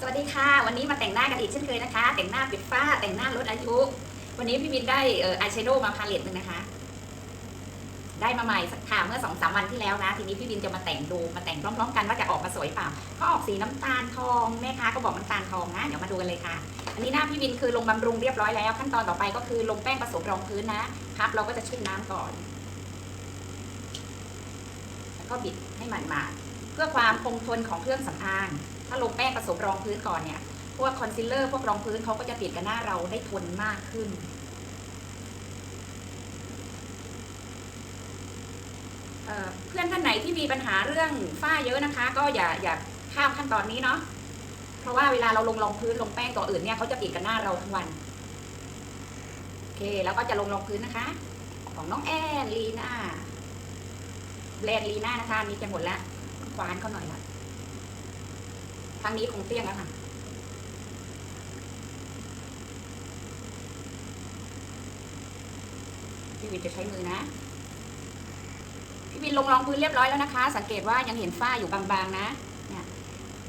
สวัสดีค่ะ วันนี้มาแต่งหน้ากันอีกเช่นเคยนะคะ แต่งหน้าปิดฝ้าแต่งหน้าลดอายุ วันนี้พี่วินได้เอ่ออายแชโดว์มาพาเลตหนึ่งนะคะ ได้มาใหม่สักค่ะเมื่อสองสามวันที่แล้วนะ ทีนี้พี่วินจะมาแต่งดูมาแต่งพร้อมๆกันว่าจะออกมาสวยเปล่าก็ออกสีน้ำตาลทองแม่ค้าก็บอกน้ำตาลทองนะเดี๋ยวมาดูกันเลยค่ะ อันนี้หน้าพี่วินคือลงบำรุงเรียบร้อยแล้ว ขั้นตอนต่อไปก็คือลงแป้งผสมรองพื้นนะครับเราก็จะชุ่มน้ำก่อน แล้วก็บิดให้หมันมาเพื่อความคงทนของเครื่องสำอาง ถ้าลงแป้งผสมรองพื้นก่อนเนี่ย พวกคอนซีลเลอร์พวกรองพื้นเขาก็จะติดกับหน้าเราได้ทนมากขึ้นเเพื่อนท่านไหนที่มีปัญหาเรื่องฝ้าเยอะนะคะ ก็อย่าอย่าข้ามขั้นตอนนี้เนาะ เพราะว่าเวลาเราลงรองพื้นลงแป้งตัวอื่นเนี่ยเขาจะติดกับหน้าเราทั้งวัน โอเค แล้วก็จะลงรองพื้นนะคะ ของน้องแอนลีน่าแบรนด์ลีน่านะคะนี้จะหมดแล้วควานเขาหน่อยละางนี้คงเตี้ยงแล้วค่ะพี่วินจะใช้มือนะพี่วินลงรองพื้นเรียบร้อยแล้วนะคะ สังเกตว่ายังเห็นฝ้าอยู่บางๆนะเนี่ย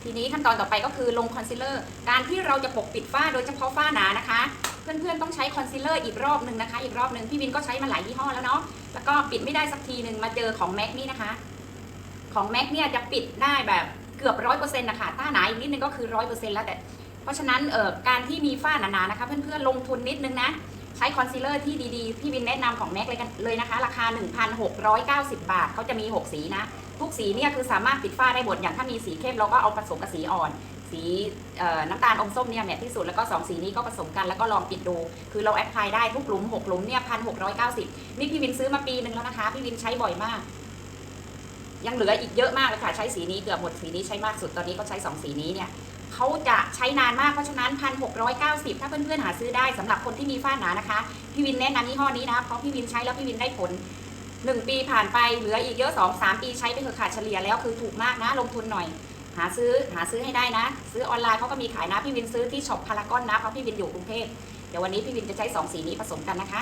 ทีนี้ขั้นตอนต่อไปก็คือลงคอนซีลเลอร์ การที่เราจะปกปิดฝ้าโดยเฉพาะฝ้าหนานะคะ เพื่อนๆต้องใช้คอนซีลเลอร์อีกรอบหนึ่งนะคะ อีกรอบหนึ่งพี่วินก็ใช้มาหลายยี่ห้อแล้วเนาะแล้วก็ปิดไม่ได้สักทีหนึ่งมาเจอของแม็กนี่นะคะ ของแม็กเนี่ยจะปิดได้แบบ เกือบร้อยเปอร์เซ็นต์นะคะถ้าหนาอีกนิดนึงก็คือร้อยเปอร์เซ็นต์แล้วแต่ เพราะฉะนั้นเอ่อการที่มีฝ้าหนาๆนะคะเพื่อนๆลงทุนนิดนึงนะใช้คอนซีลเลอร์ที่ดีๆ พี่วินแนะนำของแม็กเลยกันเลยนะคะ ราคา 1,690 บาทเขาจะมี 6 สีนะ ทุกสีเนี่ยคือสามารถปิดฝ้าได้หมดอย่างถ้ามีสีเข้มเราก็เอาผสมกับสีอ่อน สีน้ำตาลอมส้มเนี่ยแมทที่สุดแล้วก็ 2 สีนี้ก็ผสมกันแล้วก็ลองปิดดู คือเราแอพพลายได้ทุกหลุม 6 หลุมเนี่ย1,690นี่พี่วินซื้อมาปีหนึ่งแล้วนะคะ พี่วินใช้บ่อยมาก ยังเหลืออีกเยอะมากเลยค่ะใช้สีนี้เกือบหมดสีนี้ใช้มากสุดตอนนี้ก็ใช้2สีนี้เนี่ยเขาจะใช้นานมากเพราะฉะนั้น 1,690 ถ้าเพื่อนๆหาซื้อได้สำหรับคนที่มีฝ้าหนานะคะ พี่วินแนะนำยี่ห้อนี้นะเพราะพี่วินใช้แล้วพี่วินได้ผล 1 ปีผ่านไปเหลืออีกเยอะ 2 3 ปีใช้ไปเถอะค่ะเฉลี่ยแล้วคือถูกมากนะลงทุนหน่อย หาซื้อหาซื้อให้ได้นะ ซื้อออนไลน์เขาก็มีขายนะพี่วินซื้อที่ช็อปพารากอนนะเพราะพี่วินอยู่กรุงเทพเดี๋ยววันนี้พี่วินจะใช้สองสีนี้ผสมกันนะคะ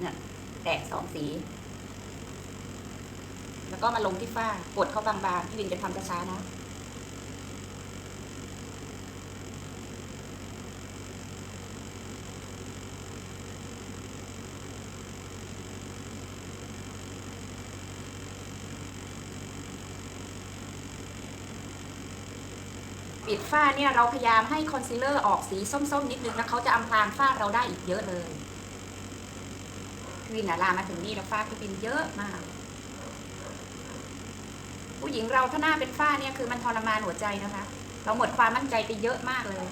เนี่ยแตะสองสี แล้วก็มาลงที่ฝ้ากดเข้าบางๆพี่วินจะทำช้าๆนะปิดฝ้าเนี่ยเราพยายามให้คอนซีลเลอร์ออกสีส้มๆ นิดนึงแล้วเขาจะอำพรางฝ้าเราได้อีกเยอะเลยพี่วินอะลามาถึงนี่แล้วฝ้าพี่วินเยอะมาก ผู้หญิงเราถ้าหน้าเป็นฝ้าเนี่ยคือมันทรมานหัวใจนะคะ เราหมดความมั่นใจไปเยอะมากเลย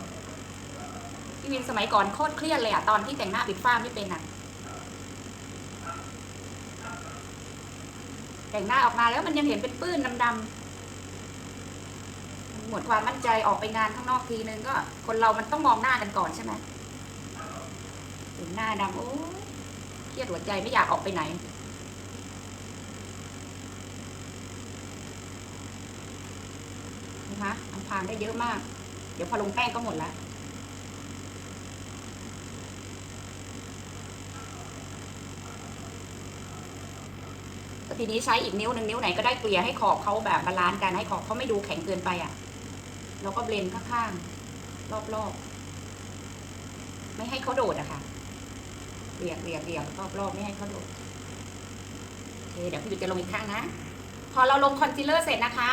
พี่วินสมัยก่อนโคตรเครียดเลยอะตอนที่แต่งหน้าปิดฝ้าไม่เป็นอะแต่งหน้าออกมาแล้วมันยังเห็นเป็นปื้นดำๆหมดความมั่นใจออกไปงานข้างนอกทีนึงก็ คนเรามันต้องมองหน้ากันก่อนใช่ไหมหนหน้าดำโอ้ยเครียดหัวใจไม่อยากออกไปไหน นะคะอำพรางได้เยอะมาก เดี๋ยวพอลงแป้งก็หมดล้วแล้วทีนี้ใช้อีกนิ้วหนึ่งนิ้วไหนก็ได้เกลี่ยให้ขอบเขาแบบบาลานซ์กันให้ขอบเขาไม่ดูแข็งเกินไปอะแล้วก็เบลนข้างๆรอบๆไม่ให้เขาโดดอะค่ะเรียกเรียกเรียกรอบๆไม่ให้เขาโดดโอเคเดี๋ยวพี่จะลงอีกข้างนะ พอเราลงคอนซีลเลอร์เสร็จนะคะ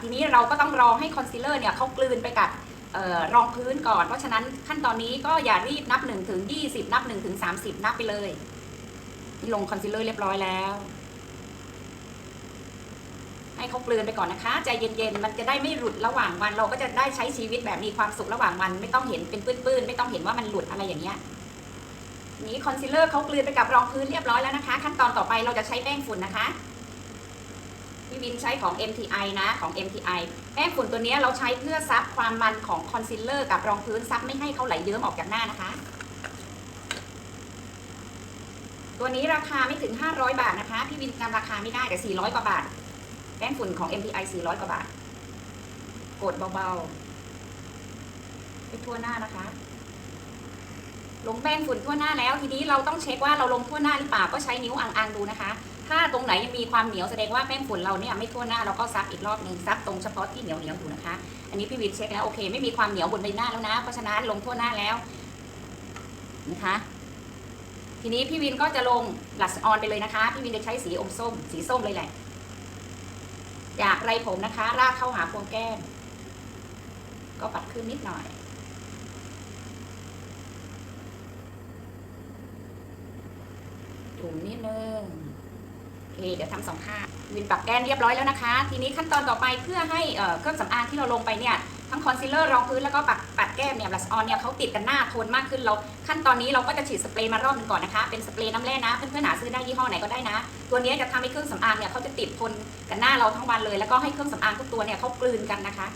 ทีนี้เราก็ต้องรอให้คอนซีลเลอร์เนี่ยเขากลืนไปกับออรองพื้นก่อน เพราะฉะนั้นขั้นตอนนี้ก็อย่ารีบนับ1ถึง20 นับ1ถึง30 นับไปเลยที่ลงคอนซีลเลอร์เรียบร้อยแล้ว ให้เขากลืนไปก่อนนะคะใจเย็นๆมันจะได้ไม่หลุดระหว่างวัน เราก็จะได้ใช้ชีวิตแบบมีความสุขระหว่างวัน ไม่ต้องเห็นเป็นปื้นๆไม่ต้องเห็นว่ามันหลุดอะไรอย่างเงี้ยนี้คอนซีลเลอร์เขากลืนไปกับรองพื้นเรียบร้อยแล้วนะคะ ขั้นตอนต่อไปเราจะใช้แป้งฝุ่นนะคะ พี่วินใช้ของ MTI นะของ MTI แป้งฝุ่นตัวนี้เราใช้เพื่อซับความมันของคอนซีลเลอร์กับรองพื้นซับไม่ให้เขาไหลเยิ้มออกจากหน้านะคะ ตัวนี้ราคาไม่ถึง 500 บาทนะคะ พี่วินจำราคาไม่ได้แต่ 400 กว่าบาท แป้งฝุ่นของ MTI 400 กว่าบาท กดเบาๆไปทั่วหน้านะคะ ลงแป้งฝุ่นทั่วหน้าแล้ว ทีนี้เราต้องเช็คว่าเราลงทั่วหน้าหรือเปล่าก็ใช้นิ้วอ่างๆดูนะคะ ถ้าตรงไหนยังมีความเหนียวแสดงว่าแป้งฝุ่นเราเนี่ยไม่ทั่วหน้าเราก็ซักอีกรอบหนึ่งซักตรงเฉพาะที่เหนียวเหนียวอยู่นะคะ อันนี้พี่วินเช็คแล้วโอเค ไม่มีความเหนียวบนใบหน้าแล้วนะ เพราะฉะนั้นลงทั่วหน้าแล้วนะคะ ทีนี้พี่วินก็จะลงบลัชออนไปเลยนะคะ พี่วินจะใช้สีอมส้ม สีส้มเลยแหละจากไรผมนะคะลากเข้าหาพวงแก้ม ก็ปัดขึ้นนิดหน่อยถุงนิดนึง โอเคเดี๋ยวทำสองข้างวินปักแก้มเรียบร้อยแล้วนะคะ ทีนี้ขั้นตอนต่อไปเพื่อให้เครื่องสำอางที่เราลงไปเนี่ยทั้งคอนซีลเลอร์รองพื้นแล้วก็ปัดปัดแก้มเนี่ยบลัชออนเนี่ยเขาติดกันหน้าโทนมากขึ้นเราขั้นตอนนี้เราก็จะฉีดสเปรย์มารอบหนึงก่อนนะคะ เป็นสเปรย์น้ำแร่นะเพื่อนๆหาซื้อได้ยี่ห้อไหนก็ได้นะ ตัวนี้จะทำให้เครื่องสำอางเนี่ยเขาจะติดทนกันหน้าเราทั้งวันเลย แล้วก็ให้เครื่องสำอางทุกตัวเนี่ยเขากลืนกันนะคะ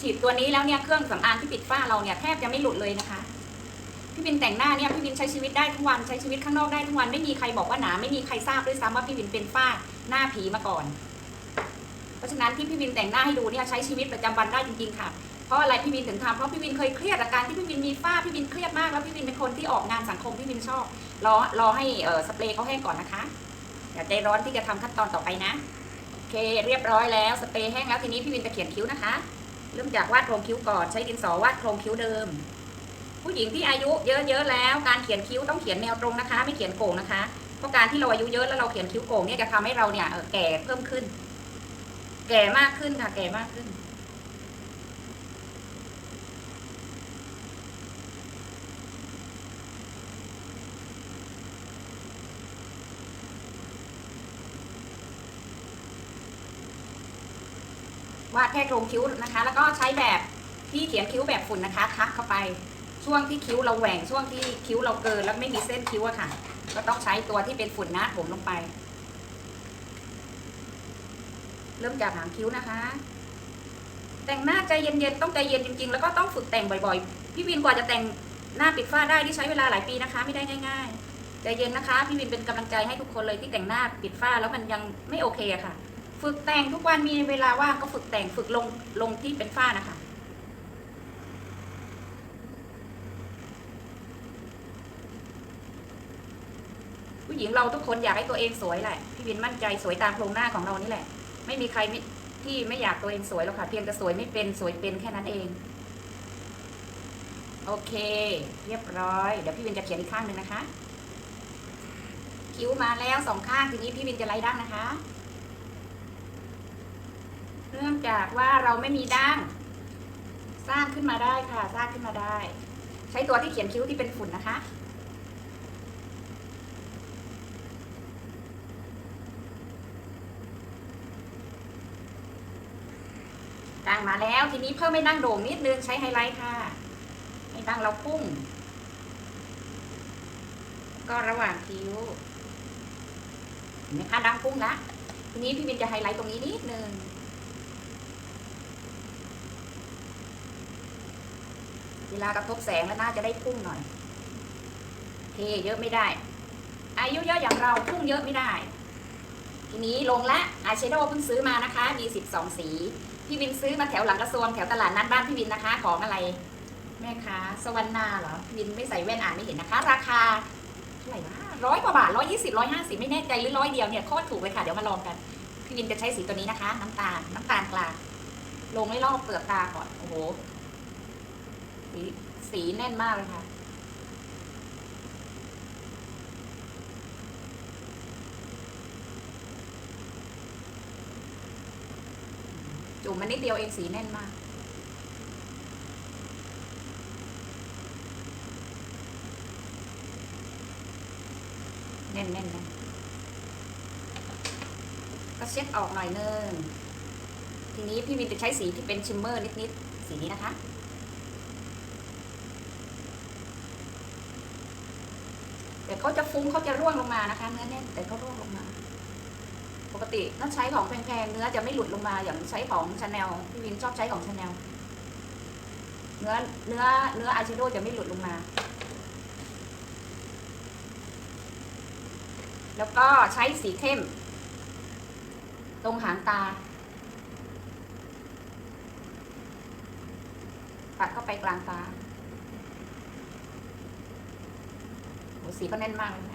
ฉีดตัวนี้แล้วเนี่ยเครื่องสำอางที่ปิดฝ้าเราเนี่ยแทบจะไม่หลุดเลยนะคะ พี่วินแต่งหน้าเนี่ยพี่วินใช้ชีวิตได้ทั้งวันใช้ชีวิตข้างนอกได้ทั้งวันไม่มีใครบอกว่าหนาไม่มีใครทราบด้วยซ้ำว่าพี่วินเป็นฝ้าหน้าผีมาก่อน เพราะฉะนั้นที่พี่วินแต่งหน้าให้ดูเนี่ยใช้ชีวิตประจำวันได้จริงๆค่ะเพราะอะไรพี่วินถึงทำเพราะพี่วินเคยเครียดจากการที่พี่วินมีฝ้าพี่วินเครียดมากแล้วพี่วินเป็นคนที่ออกงานสังคมพี่วินชอบรอรอให้เออสเปรย์เขาแห้งก่อนนะคะอย่าใจร้อนที่จะทำขั้นตอนต่อไปนะโอเค เรียบร้อยแล้วสเปรย์แห้งแล้วทีนี้พี่วินจะเขียนคิ้วนะคะ เริ่มจากวาดโครงคิ้วก่อนใช้ดินสอวาดโครงคิ้วเดิม ผู้หญิงที่อายุเยอะๆแล้ว การเขียนคิ้วต้องเขียนแนวตรงนะคะ ไม่เขียนโก่งนะคะ เพราะการที่เราอายุเยอะแล้วเราเขียนคิ้วโก่งเนี่ยจะทำให้เราเนี่ยแก่เพิ่มขึ้น แก่มากขึ้นค่ะ แก่มากขึ้น วาดแค่โครงคิ้วนะคะ แล้วก็ใช้แบบที่เขียนคิ้วแบบฝุ่นนะคะทักเข้าไป ช่วงที่คิ้วเราแหว่งช่วงที่คิ้วเราเกินแล้วไม่มีเส้นคิ้วอะค่ะ ก็ต้องใช้ตัวที่เป็นฝุ่นนะผมลงไป เริ่มจากหางคิ้วนะคะ แต่งหน้าใจเย็นๆต้องใจเย็นจริงๆ แล้วก็ต้องฝึกแต่งบ่อยๆ พี่วินกว่าจะแต่งหน้าปิดฝ้าได้ที่ใช้เวลาหลายปีนะคะ ไม่ได้ง่าย ๆ ใจเย็นนะคะ พี่วินเป็นกำลังใจให้ทุกคนเลยที่แต่งหน้าปิดฝ้าแล้วมันยังไม่โอเคอะค่ะ ฝึกแต่งทุกวันมีเวลาว่างก็ฝึกแต่งฝึกลงลงที่เป็นฝ้านะคะ ผู้หญิงเราทุกคนอยากให้ตัวเองสวยแหละพี่วินมั่นใจสวยตามโครงหน้าของเรานี่แหละ ไม่มีใครที่ไม่อยากตัวเองสวยหรอกค่ะ เพียงแต่สวยไม่เป็นสวยเป็นแค่นั้นเอง โอเค เรียบร้อยเดี๋ยวพี่วินจะเขียนอีกข้างหนึ่งนะคะ คิ้วมาแล้วสองข้างทีนี้พี่วินจะไล่ดั้งนะคะ เนื่องจากว่าเราไม่มีดั้งสร้างขึ้นมาได้ค่ะ สร้างขึ้นมาได้ ใช้ตัวที่เขียนคิ้วที่เป็นฝุ่นนะคะ มาแล้ว ทีนี้เพิ่มไม่ดั้งโด่งนิดนึงใช้ไฮไลท์ค่ะ ให้ดั้งเราพุ่ง ก็ระหว่างคิ้วเห็นไหมคะดั้งพุ่งละทีนี้พี่บินจะไฮไลท์ตรงนี้นิดนึงเวลากระทบแสงแล้วน่าจะได้พุ่งหน่อยเคเยอะไม่ได้ อายุเยอะอย่างเราพุ่งเยอะไม่ได้ ทีนี้ลงละอายแชโดว์เพิ่งซื้อมานะคะ มี 12 สี พี่วินซื้อมาแถวหลังกระทรวงแถวตลาดนัดบ้านพี่วินนะคะ ของอะไร แม่ค้าสวรรณาเหรอพี่วินไม่ใส่แว่นอ่านไม่เห็นนะคะ ราคาเท่าไหร่วะร้อยกว่าบาทร้อยยี่สิบร้อยห้าสิบไม่แน่ใจหรือร้อยเดียวเนี่ยโคตรถูกเลยค่ะเดี๋ยวมาลองกัน พี่วินจะใช้สีตัวนี้นะคะ น้ำตาลน้ำตาลกลางลงให้รอบเปลือกตาก่อนโอ้โหสีสีแน่นมากเลยค่ะ จุ่มมันนิดเดียวเองสีแน่นมาก แน่นแน่นน่นก็เช็ดออกหน่อยนึงทีนี้พี่วินจะใช้สีที่เป็นชิมเมอร์นิดๆสีนี้นะคะเดี๋ยวเขาจะฟุ้งเขาจะร่วงลงมานะคะเนื้อแน่นแต่เขาร่วงลงมา ปกติถ้าใช้ของแพงๆเนื้อจะไม่หลุดลงมาอย่างใช้ของชาแนลพี่วินชอบใช้ของชาแนลเนื้อเนื้อเนื้ออายแชโดว์จะไม่หลุดลงมา แล้วก็ใช้สีเข้ม ตรงหางตา ปัดเข้าไปกลางตาโหสีก็แน่นมากเลย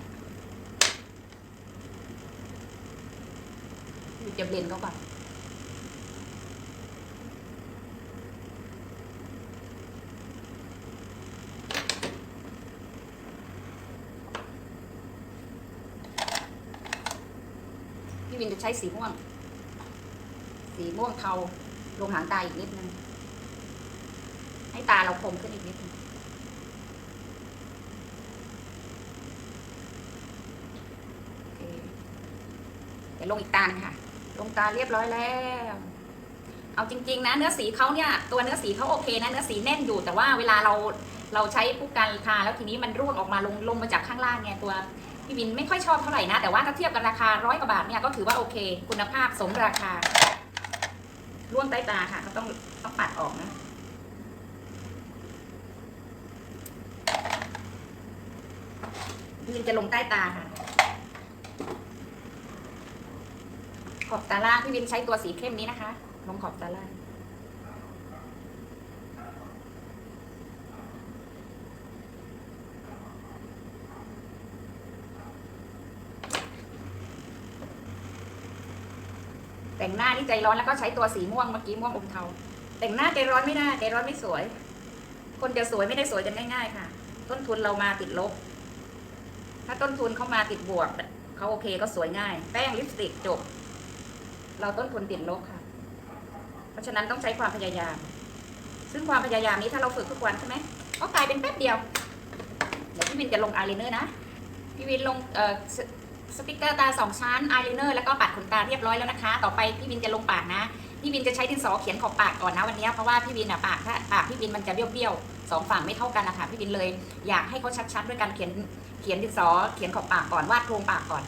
นะจะเบลนเขาก่อนพี่วินจะใช้สีม่วง สีม่วงเทาลงหางตาอีกนิดนึง ให้ตาเราคมขึ้นอีกนิดนึงโอเคเดี๋ยวลงอีกตาหนงค่ะ ลงตาเรียบร้อยแล้ว เอาจริง ๆ นะ เนื้อสีเขาเนี่ย ตัวเนื้อสีเขาโอเคนะเนื้อสีแน่นอยู่ แต่ว่าเวลาเราเราใช้ผู้กันทาแล้วทีนี้มันร่วงออกมาลงลงมาจากข้างล่างไงตัวพี่วินไม่ค่อยชอบเท่าไหร่นะแต่ว่าถ้าเทียบกับราคาร้อยกว่าบาทเนี่ยก็ถือว่าโอเค คุณภาพสมราคาร่วงใต้ตาค่ะ ก็ต้องต้องปัดออกนะพี่วินจะลงใต้ตาค่ะ ขอบตาล่างพี่วินใช้ตัวสีเข้มนี้นะคะ ลงขอบตาล่างแต่งหน้านี่ใจร้อนแล้วก็ใช้ตัวสีม่วงเมื่อกี้ม่วงอมเทา แต่งหน้าใจร้อนไม่ได้ใจร้อนไม่สวย คนจะสวยไม่ได้สวยกันง่ายๆค่ะ ต้นทุนเรามาติดลบ ถ้าต้นทุนเขามาติดบวกเขาโอเคก็สวยง่าย แป้งลิปสติกจบ เราต้นทุนติดลบค่ะ เพราะฉะนั้นต้องใช้ความพยายาม ซึ่งความพยายามนี้ถ้าเราฝึกทุกวันใช่ไหมก็กลายเป็นแป๊บเดียว เดี๋ยวพี่วินจะลงอายไลเนอร์นะ พี่วินลงเอ่อสติกเกอร์ตาสองชั้นอายไลเนอร์แล้วก็ปัดขนตาเรียบร้อยแล้วนะคะ ต่อไปพี่วินจะลงปากนะ พี่วินจะใช้ดินสอเขียนขอบปากก่อนนะวันนี้เพราะว่าพี่วินอะปากถ้าปากพี่วินมันจะเบี้ยวๆสองฝั่งไม่เท่ากันนะคะพี่วินเลยอยากให้เขาชัดๆด้วยการเขียนเขียนดินสอเขียนขอบปากก่อนวาดโครงปากก่อน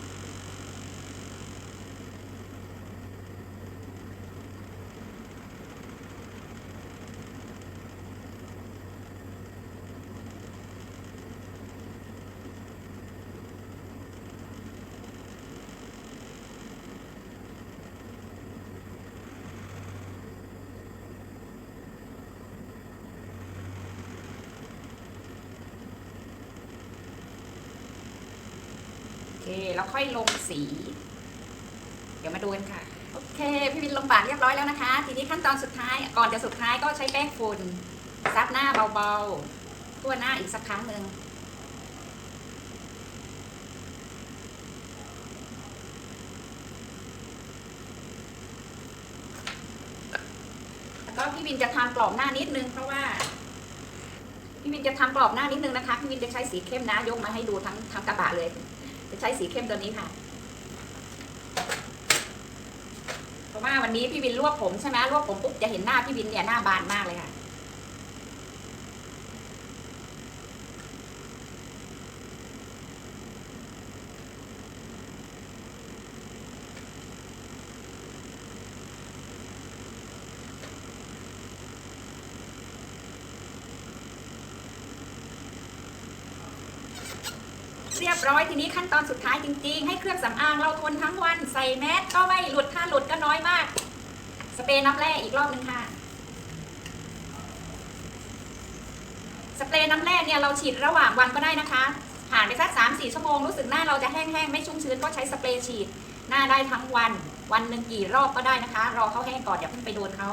แล้วค่อยลงสี เดี๋ยวมาดูกันค่ะ โอเค พี่วินลงปากเรียบร้อยแล้วนะคะ ทีนี้ขั้นตอนสุดท้าย ก่อนจะสุดท้ายก็ใช้แป้งฝุ่นซับหน้าเบาๆทั่วหน้าอีกสักครั้งหนึ่งแล้วก็พี่วินจะทำกรอบหน้านิดนึงเพราะว่าพี่วินจะทำกรอบหน้านิดนึงนะคะ พี่วินจะใช้สีเข้มนะ ยกมาให้ดูทั้งทั้งกระบะเลย จะใช้สีเข้มตัวนี้ค่ะ เพราะว่าวันนี้พี่วินรวบผมใช่ไหมรวบผมปุ๊บจะเห็นหน้าพี่วินเนี่ยหน้าบานมากเลยค่ะ เรียบร้อยทีนี้ขั้นตอนสุดท้ายจริง ๆ ให้เครื่องสำอางเราทนทั้งวันใส่แมสก็ไม่หลุดถ้าหลุดก็น้อยมาก สเปรย์น้ำแร่อีกรอบหนึ่งค่ะสเปรย์น้ำแร่เนี่ยเราฉีดระหว่างวันก็ได้นะคะ ผ่านไปสักสามสี่ชั่วโมงรู้สึกหน้าเราจะแห้งๆไม่ชุ่มชื้นก็ใช้สเปรย์ฉีดหน้าได้ทั้งวัน วันหนึ่งกี่รอบก็ได้นะคะ รอเขาแห้งก่อนอย่าเพิ่งไปโดนเขา